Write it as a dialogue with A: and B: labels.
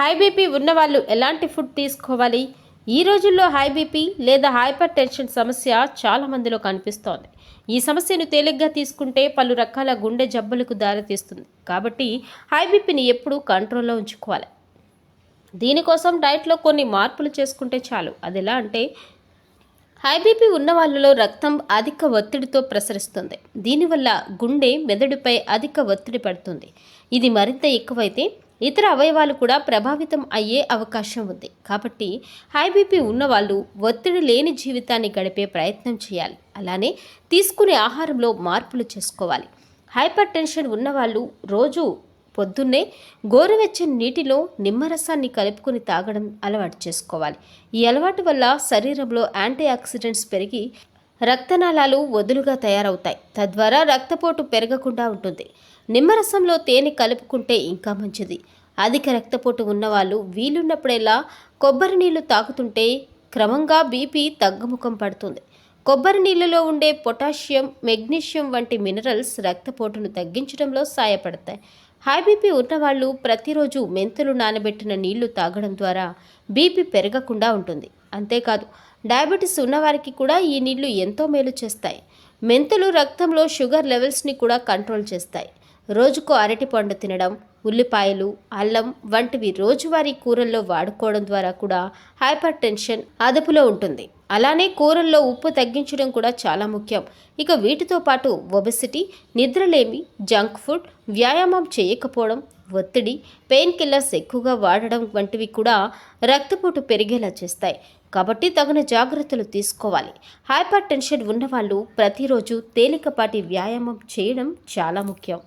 A: High BP ఉన్నవాళ్ళు ఎలాంటి food తీసుకోవాలి? ఈ రోజుల్లో హై బీపీ లేదా హైపర్ టెన్షన్ సమస్య చాలా మందిలో కనిపిస్తోంది. ఈ సమస్యను తేలిగ్గా తీసుకుంటే పలు రకాల గుండె జబ్బులకు దారితీస్తుంది. కాబట్టి హై బీపీని ఎప్పుడూ కంట్రోల్లో ఉంచుకోవాలి. దీనికోసం డైట్లో కొన్ని మార్పులు చేసుకుంటే చాలు. అది ఎలా అంటే హై బీపీ ఉన్న వాళ్ళలో రక్తం అధిక ఒత్తిడితో ప్రసరిస్తుంది. దీనివల్ల గుండె మెదడుపై అధిక ఒత్తిడి పడుతుంది. ఇది మరింత ఎక్కువైతే ఇతర అవయవాలు కూడా ప్రభావితం అయ్యే అవకాశం ఉంది. కాబట్టి హై బీపీ ఉన్నవాళ్ళు ఒత్తిడి లేని జీవితాన్ని గడిపే ప్రయత్నం చేయాలి. అలానే తీసుకునే ఆహారంలో మార్పులు చేసుకోవాలి. హైపర్ టెన్షన్ ఉన్నవాళ్ళు రోజు పొద్దున్నే గోరువెచ్చని నీటిలో నిమ్మరసాన్ని కలుపుకొని తాగడం అలవాటు చేసుకోవాలి. ఈ అలవాటు వల్ల శరీరంలో యాంటీ ఆక్సిడెంట్స్ పెరిగి రక్తనాళాలు వదులుగా తయారవుతాయి. తద్వారా రక్తపోటు పెరగకుండా ఉంటుంది. నిమ్మరసంలో తేనె కలుపుకుంటే ఇంకా మంచిది. అధిక రక్తపోటు ఉన్నవాళ్ళు వీలున్నప్పుడెల్లా కొబ్బరి నీళ్ళు తాగుతుంటే క్రమంగా బీపీ తగ్గుముఖం పడుతుంది. కొబ్బరి నీళ్ళలో ఉండే పొటాషియం మెగ్నీషియం వంటి మినరల్స్ రక్తపోటును తగ్గించడంలో సాయపడతాయి. హై బీపీ ఉన్నవాళ్ళు ప్రతిరోజు మెంతులు నానబెట్టిన నీళ్ళు తాగడం ద్వారా బీపీ పెరగకుండా ఉంటుంది. అంతేకాదు డయాబెటీస్ ఉన్నవారికి కూడా ఈ నీళ్ళు ఎంతో మేలు చేస్తాయి. మెంతులు రక్తంలో షుగర్ లెవెల్స్ని కూడా కంట్రోల్ చేస్తాయి. రోజుకో అరటిపండు తినడం ఉల్లిపాయలు అల్లం వంటివి రోజువారీ కూరల్లో వాడుకోవడం ద్వారా కూడా హైపర్ టెన్షన్ అదుపులో ఉంటుంది. అలానే కూరల్లో ఉప్పు తగ్గించడం కూడా చాలా ముఖ్యం. ఇక వీటితో పాటు ఒబెసిటీ నిద్రలేమి జంక్ ఫుడ్ వ్యాయామం చేయకపోవడం ఒత్తిడి పెయిన్ కిల్లర్స్ ఎక్కువగా వాడడం వంటివి కూడా రక్తపోటు పెరిగేలా చేస్తాయి. కాబట్టి తగిన జాగ్రత్తలు తీసుకోవాలి. హైపర్ టెన్షన్ ఉన్నవాళ్ళు ప్రతిరోజు తేలికపాటి వ్యాయామం చేయడం చాలా ముఖ్యం.